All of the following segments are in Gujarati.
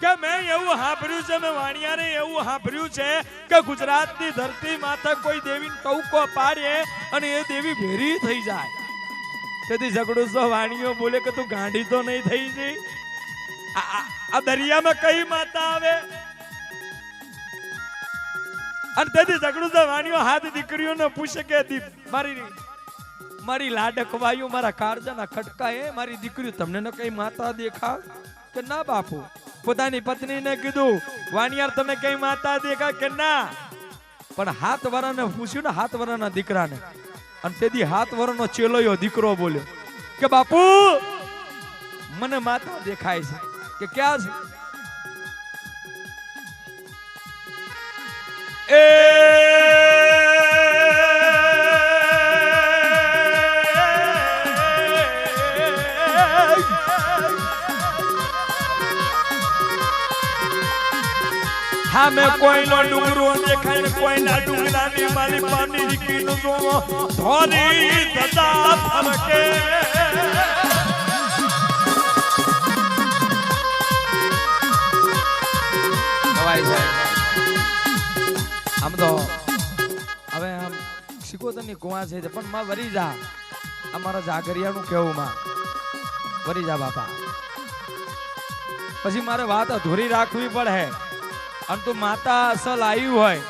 કે મેં એવું સાંભળ્યું છે, મેં વાણિયારે એવું સાંભળ્યું છે કે ગુજરાતની ધરતી માથે કોઈ દેવી ટૌકો પાડે અને એ દેવી ભેરી થઈ જાય. તેથી ઝઘડો વાણીઓ બોલે કે તું ગાંડી તો નહીં થઈ જઈ આ- દરિયામાં કઈ માતા આવે? અને તેથી ઝઘડુસો વાણીઓ હાથ દીકરીઓને પૂછે કે મારી મારી લાડક વાયુ મારા કાળજાના ખટકા એ મારી દીકરીઓ તમને ન કઈ માતા દેખાવ કે ના બાપુ? પોતાની પત્નીને કીધું વાણિયાર તમે કઈ માતા દેખા કે ના? પણ હાથ વરાને પૂછ્યું ને, હાથ વરાના દીકરાને. અને તેથી હાથ વરાનો ચેલોયો દીકરો બોલ્યો, કે બાપુ, મને માતા દેખાય છે. કે ક્યાં છે? હા મેં કોઈનો ડુંગરો દેખાય ને કોઈના ડુંગરાની મારી પાની દીકરીનું જોવો ધોરી ધજા ફરકે આમ તો હવે આમ શિકોતરની કુવા છે પણ માં વરી જા. અમારા જાગરિયાનું કેવું માં? વરી જા બાપા. પછી મારે વાત અધૂરી રાખવી પડે. અને તું માતા અસલ આવી હોય,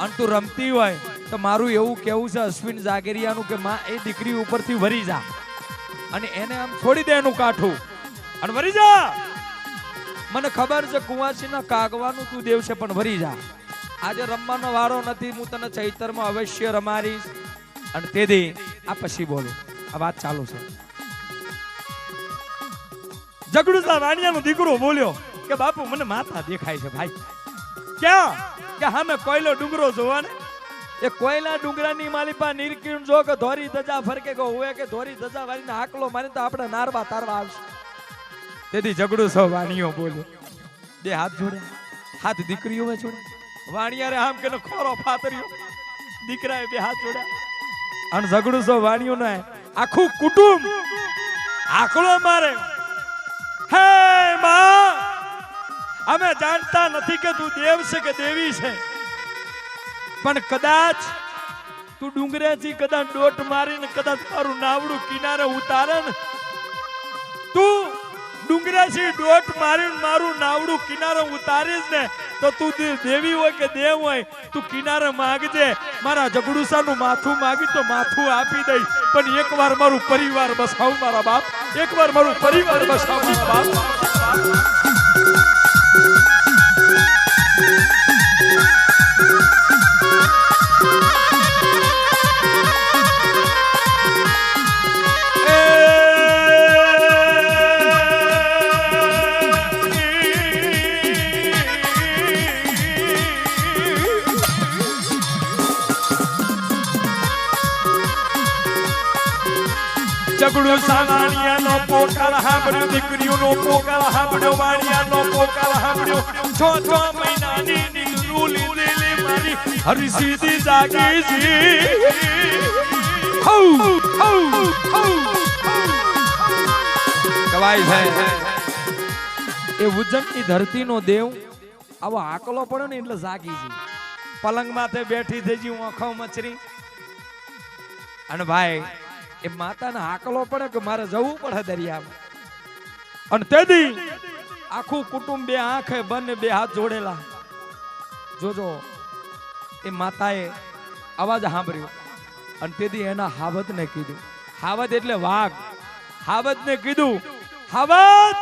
અને તું રમતી હોય, તો મારું એવું કેવું છે, અશ્વિન જાગેરિયાનું કે માં એ દીકરી ઉપરથી વરી જા. અને એને આમ છોડી દે એનું કાઠું. અને વરી જા! મને ખબર છે, કુંવાસીના કાગવાનું તું દેવ છે, પણ વરી જા. આજે રમવાનો વારો નથી, હું તને ચૈતરમાં અવશ્ય રમારીશ અને તેથી આ પછી બોલું. આ વાત ચાલુ છે. જગડુસા વાણિયાનો દીકરો બોલ્યો કે, બાપુ, મને માતા દેખાય છે, ભાઈ. ક્યાં? કે હામે કોયલો ડુંગરો જોવા ને એ કોયલા ડુંગરાની માલિપા નીરકીણ જો કે ધોરી ધજા ફરકે કે હોય કે ધોરી ધજા વાળીને આકલો મારી તો આપણે નારવા તારવા આવશે. તેથી ઝઘડું સૌ વાણીઓ બોલ્યો બે હાથ જોડે, હાથ દીકરીઓ જોડે. વાણિયારે આમ કે ખોરો ફાતર્યો દીકરાએ બે હાથ જોડ્યા. અને ઝઘડું સૌ વાણીઓ ને આખું કુટુંબ આકલો મારે. અમે જાણતા નથી કે તું દેવ છે કે દેવી છે. પણ કદાચ તું ડુંગરેથી કદાચ ડોટ મારીને કદાચ તારું નાવડું કિનારે ઉતારે ને, તું ડુંગરેથી ડોટ મારીને મારું નાવડું કિનારે ઉતારીશ ને, તો તું દેવી હોય કે દેવ હોય, તું કિનારે માગજે. મારા જગડુસાનું માથું માગી તો માથું આપી દઈ. પણ એકવાર મારું પરિવાર બસાવ મારા બાપ. એકવાર મારું પરિવાર બસાવ મારા બાપ. સાવાણિયાનો પોકાર હાંભળ્યો દીકરીઓનો પોકાર હાંભળ્યો વાણિયાનો પોકાર હાંભળ્યો છ છ મહિનાની નીકળું લીધેલી મારી હરસીધી જાગી જી હઉ, હઉ, હઉ. કવાય છે એ ઉજ્જૈનની ધરતીનો દેવ આવો આકલો પડ્યો ને એટલે જાગી જી પલંગ માથે બેઠી થઈ જી આંખો મચરી અને ભાઈ એ માતાને હાકલો પડે કે મારે જવું પડે દરિયામાં? અને તેથી આખું કુટુંબ બે આંખે બંને બે હાથ જોડેલા. જોજો, એ માતાએ અવાજ સાંભળ્યો અને તેથી એના હાવતને કીધું. હાવત એટલે વાઘ. હાવતને કીધું, હાવત!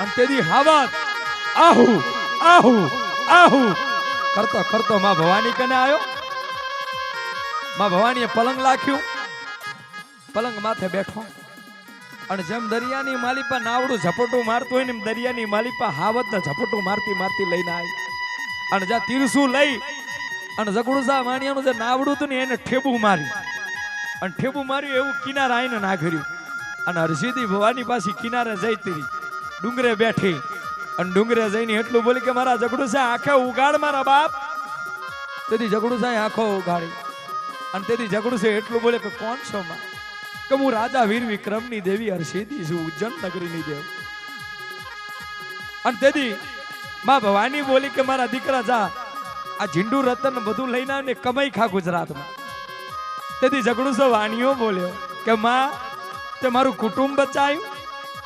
અને તેથી હાવત, આહુ આહુ આહુ! કરતો કરતો માં ભવાની કને આવ્યો માં ભવાનીએ પલંગ લાખ્યું. પલંગ માથે બેઠો. અને જેમ દરિયાની માલિપા નાવડું ઝપટું મારતું હોય ને એમ દરિયાની માલિપા હાવતને ઝપટું મારતી મારતી લઈને આવી. અને જ્યાં તીરસું લઈ અને ઝઘડુસા માણિયાનું જે નાવડું હતું ને એને ઠેબું માર્યું. અને ઠેબું માર્યું એવું કિનારે આવીને નાખર્યું અને હરસિદ્ધિ ભવાની પાછી કિનારે જઈ તીરી. ડુંગરે બેઠી. અને ડુંગરે જઈને એટલું બોલી કે મારા ઝઘડુસા આંખે ઉગાડ મારા બાપ. તેથી ઝઘડુસાએ આંખો ઉગાડી. અને તેથી ઝઘડુસે એટલું બોલે કે કોણ છો માં કે હું રાજા વીર વિક્રમની દેવી હર્ષિદી છું, ઉજ્જૈન નગરીની દેવ. અને તેથી માં ભવાની બોલી કે મારા દીકરા જા, આ ઝીંડુ, રતન બધું લઈને આવ કમાઈ ખા ગુજરાતમાં. તેથી ઝઘડુસો વાણીઓ બોલ્યો કે માં, તે મારું કુટુંબ બચાવ્યું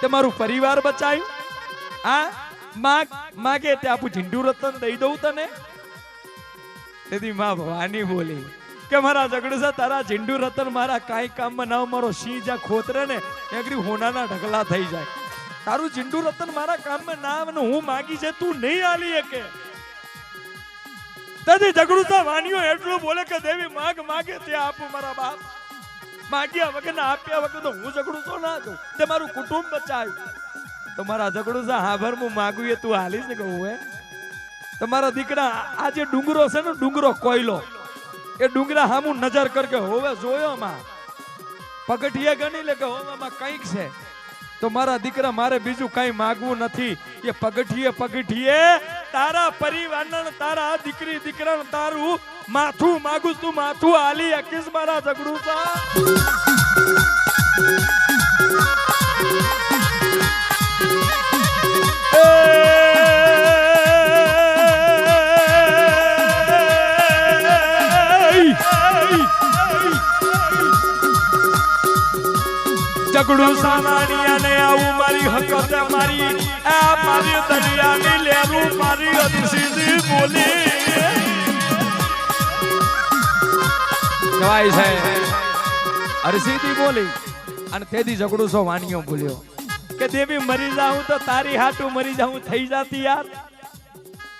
તે મારું પરિવાર બચાવ્યું આ માં માગે તે આપું ઝીંડુ, રતન દઈ દઉં તને. તેથી માં ભવાની બોલી કે મારા ઝઘડુસા તારા ઝીંડુ રતન મારા કાંઈ કામમાં ના મારો સિંહ જ્યાં ખોતરે ને એકડી હોનાના ઢગલા થઈ જાય. તારું ઝીંડુ રતન મારા કામમાં ના આવે હું માગી છે, તું નહીં આલી કે તેથી ઝઘડુસા વાણીઓ એટલું બોલે કે દેવી માગ માગે તે આપું મારા બાપ. માગ્યા વગર ના આપ્યા વગર તો હું ઝઘડુસો ના છું તે મારું કુટુંબ બચાવ્યું તો મારા ઝઘડુસા હાભર હું માગું એ તું હાલીશ ને કહું હે. તમારા દીકરા આ જે ડુંગરો છે ને, ડુંગરો કોયલો. એ ડુંગરા હામું નજર કર કે હોવે જોયો માં. પગઠિયા ગણી લે કે હોવામાં કંઈક છે. તો મારા દીકરા મારે બીજું કઈ માગવું નથી. એ પગઠીએ પગઠીએ તારા પરિવાર તારા દીકરી દીકરા તારું માથું માગું તું માથું આલી અકીસ મારા ઝઘડું સા ઝઘડું સામાનિયા ને આવું મારી હકત મારી. આ મારી દરિયાની લેવું મારી અતિશીધી બોલી. જવાય છે. અરસીદી બોલી. અને તેથી ઝઘડું સો વાણીઓ બોલ્યો. કે દેવી મરી જાઉં તો તારી હાટું મરી જાઉં થઈ જાતી યાર.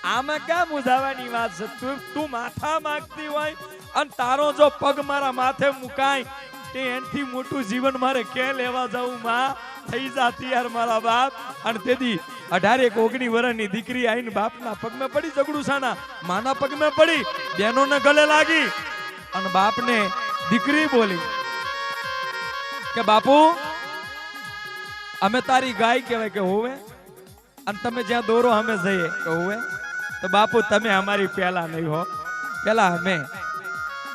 આમાં ક્યાં મુજાવાની વાત છે? તું તું માથા માંગતી હોય અને તારો જો પગ મારા માથે મુકાય તે એનથી મોટું જીવન મારે ક્યાં લેવા જાઉં, માં? થઈ જાતી યાર મારા બાપ. અને તેથી અઢારેક ઓગણી વર્ષની દીકરી આઈને બાપના પગમાં પડી ઝઘડું સાના માના પગમાં પડી, બહેનોને ગલે લાગી. અને બાપને દીકરી બોલી કે, બાપુ, અમે તારી ગાય કહેવાય કે હોવે? અને તમે જ્યાં દોરો, અમે જઈએ. કે, હોવે? તો બાપુ, તમે અમારી પહેલા નહીં હો. પહેલા અમે.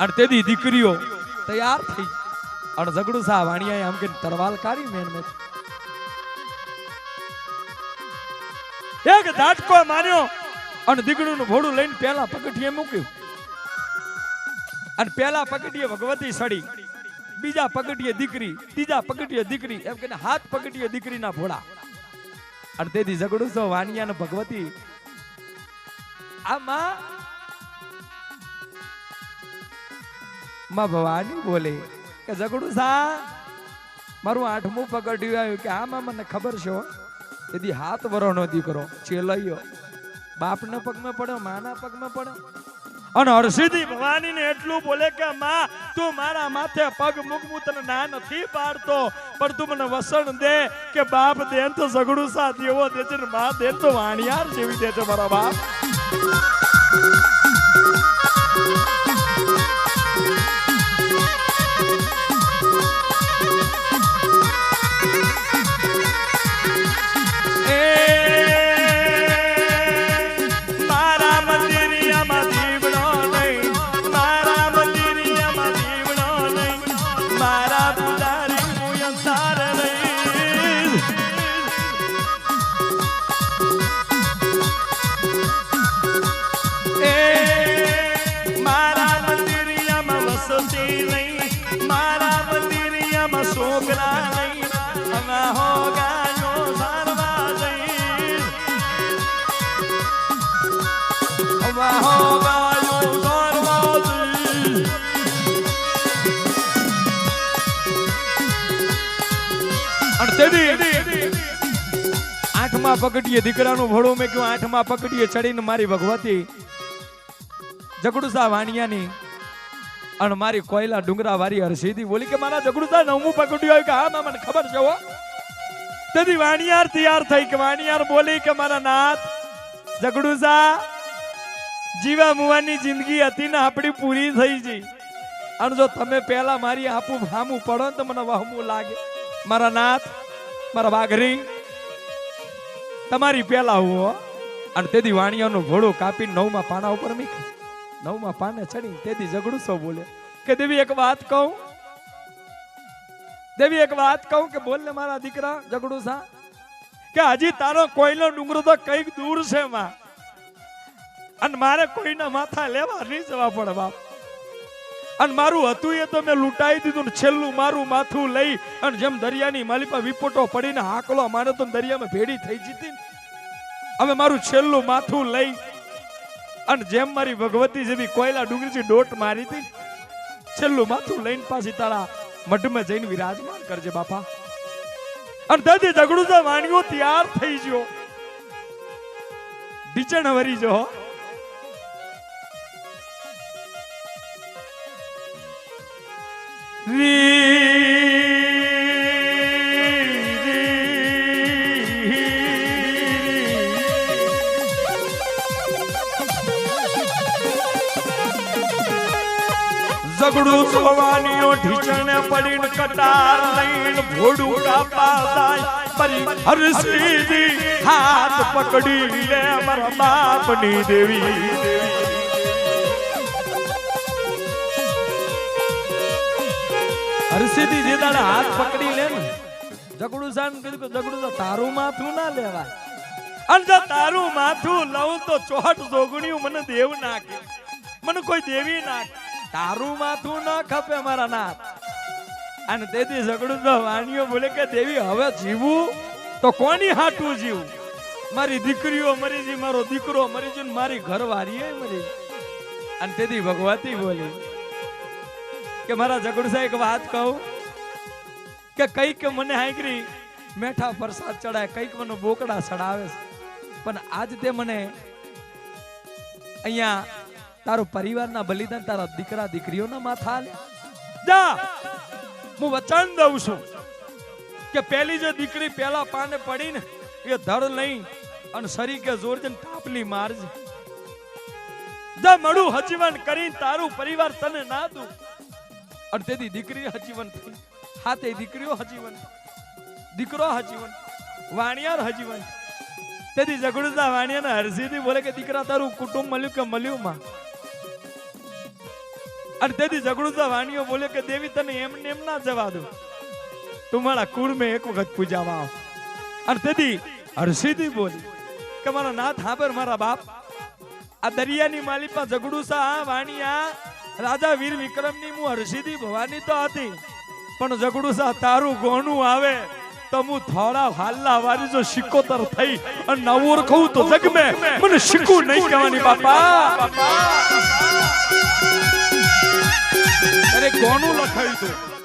અને તેથી દીકરીઓ તૈયાર થઈ. અને ઝઘડું સા વાણિયા આમ કે તરવાલ કાઢી મેન મેચ એક ઝાટકો માર્યો અને દીકરીનું ભોડું લઈને પહેલા પગઠીએ મૂક્યું અને પહેલા પગથિયે ભગવતી સડી બીજા પગથિયે દીકરી ત્રીજા પગટીએ દીકરી એમ કે હાથ પગટીએ દીકરીના ભોળા અને તેથી ઝઘડું સો વાણિયા ભગવતી આ માં ભવાની બોલે કે ઝઘડું સા મારું આઠમું પગડ્યું આવ્યું કે આમાં મને ખબર છે. તેથી હાથ વરોનો દીકરો ચેલૈયો બાપના પગમાં પડ્યો, માના પગમાં પડ્યો. અને હર્ષિદી ભવાની ને એટલું બોલે કે, માં, તું મારા માથે પગ મૂક તને ના નથી પાડતો. પણ તું મને વસણ દે કે બાપ દેન તો ઝઘડું સા દેવો દે છે ને માં દેન તો વાણિયાર જેવી દે છે મારા બાપ. વસતી નહીં મારા મંદિરિયામાં છોકરા જઈશ અને આઠમા પગડીએ દીકરાનું ભળું મેં કહ્યું આઠમા પકડીએ ચડીને મારી ભગવતી. જગડુસા વાણિયાની અને મારી કોયલા ડુંગરા વારી હરસીદી બોલી કે મારા જગડુસા નવમું પકડ્યું આવ્યું કે હા મા મને ખબર છે હો. તેથી વાણિયાર તૈયાર થઈ કે વાણિયાર બોલી કે મારા નાથ જગડુસા જીવા મુવાની જિંદગી હતી ને આપણી પૂરી થઈ ગઈ. અને જો તમે પહેલા મારી આપું હામું પડો ને તો મને વહમું લાગે. મારા નાથ, મારા વાઘરી, તમારી પહેલા હું. અને તેથી વાણિયાનું ઘોડું કાપી નવમાં પાના ઉપર મીખ નવમાં પાને ચડી તેથી ઝઘડું સૌ બોલે. કે દેવી એક વાત કહું? દેવી એક વાત કહું કે બોલ ને મારા દીકરા, ઝઘડું સા? કે હજી તારો કોઈનો ડુંગરો તો કંઈક દૂર છે માં. અને મારે કોઈના માથા લેવા નહીં જવા પડે બાપ. અને મારું હતું એ તો મેં લૂંટાઈ દીધું ને છેલ્લું મારું માથું લઈ અને જેમ દરિયાની માલિપા વિપોટો પડીને હાકલો, મારે તો દરિયામાં ભેડી થઈ જીતી હવે મારું છેલ્લું માથું લઈ અને જેમ મારી ભગવતી જેવી કોયલા ડુંગરીથી ડોટ મારી હતી, છેલ્લું માથું લઈને પાછી તારા મઢમાં જઈને વિરાજમાન કરજે બાપા અને દાદી ઝઘડું વાણીઓ તૈયાર થઈ ગયો ડીચણ વરી જો હો. ઝઘડું સોવાનીઓ ઢીચણે પડીને કટાર લઈને ભોડું કાપા જાય પરી હરસીદી હાથ પકડી લે મારા બાપની દેવી. હરસીદી જે દાડે હાથ પકડી લે ને, જગડું સાન કીધું કે જગડું તારું માથું ના લેવાય. અને જો તારું માથું લઉં તો ચોટ જોગણીયું મને દેવ નાખે. મને કોઈ દેવી નાખે. તારું માથું ના ખપે મારા નાથ. અને તેથી ઝઘડું તો વાણીઓ બોલે કે, દેવી, હવે જીવું? તો કોની હાટું જીવું? મારી દીકરીઓ મરી જી મારો દીકરો મરી જી ને મારી ઘરવાળી મરી અને તેથી ભગવતી બોલી કે, મારા સાહેબ, એક વાત કહું કે, કંઈક મને હાંકરી મેઠા પ્રસાદ ચડાય, કંઈક મને બોકડા ચડાવે છે. પણ આજ તે મને અહીંયા તારો પરિવારના બલિદાન તારા દીકરા દીકરીઓના માથા હું વચન દઉં છું કે પેલી જે દીકરી પેલા પાને પડીને એ ધડ લઈ અને શરી કે જોરજન તાપલી મારજે જા, મળું હજીવન કરીને તારું પરિવાર તને ના દઉં. અને તેથી દીકરી હજીવન થઈ હાથે દીકરીઓ હજીવન. દીકરો હજીવન. વાણિયાર હજીવન. તેથી ઝઘડુતા વાણિયાના હરસીથી બોલે કે દીકરા, તારું કુટુંબ મળ્યું કે મળ્યું માં? અને તેથી ઝઘડુતા વાણીઓ બોલે કે, દેવી, તને એમ ના જવા દો તું મારા કુળ મેં એક વખત પૂજાવા આવ. અને તેથી હર્ષિદી બોલી કે, મારા નાથ હાબર મારા બાપ. આ દરિયાની માલિપા ઝઘડુસા, આ વાણિયા રાજા વીર વિક્રમની હું હર્ષિદી ભવાની તો હતી. પણ ઝઘડુસા તારું ગોણું આવે તો હું થોડા હાલ્લા વારી જો શિકોતર થઈ અને નવું કહું તો જગમે. મને શીખવું નહીં કહેવાની, બાપા. અરે કોનું લખાયું તું?